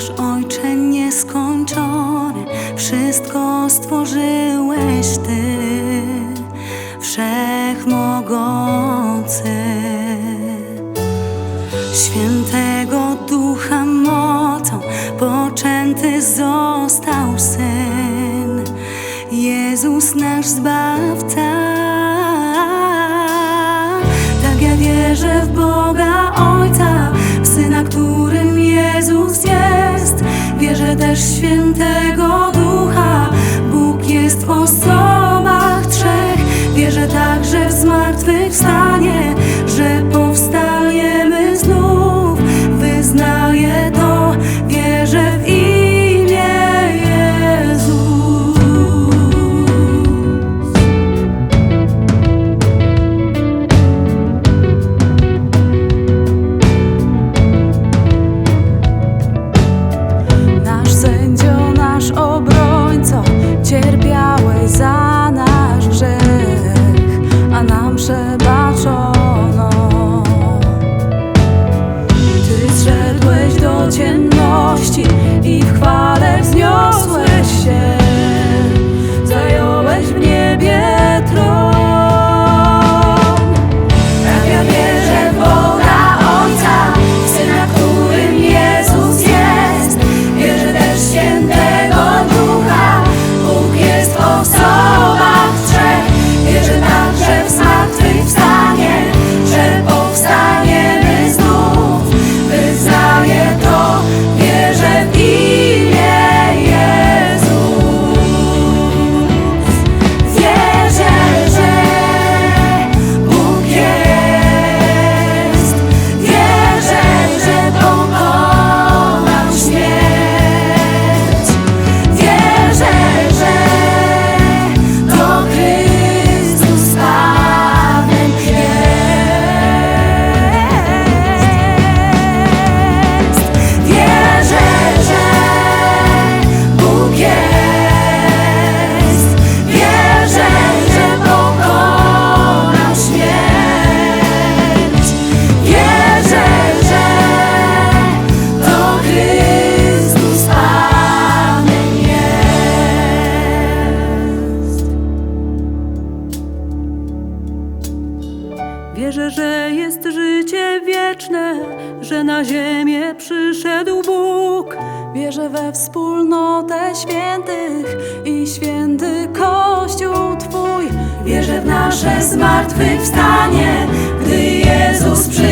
uczeń nieskończony, wszystko stworzyłeś Ty, wszechmogący. Świętego Ducha mocą poczęty został Syn, Jezus nasz Zbawca. Tak ja wierzę w Boga też Świętego Ducha, Bóg jest w osobach trzech. Wierzę także w zmartwychwstanie, Bóg jest Wierzę, że jest życie wieczne, że na ziemię przyszedł Bóg. Wierzę we wspólnotę świętych i święty Kościół Twój. Wierzę w nasze zmartwychwstanie, gdy Jezus przyjdzie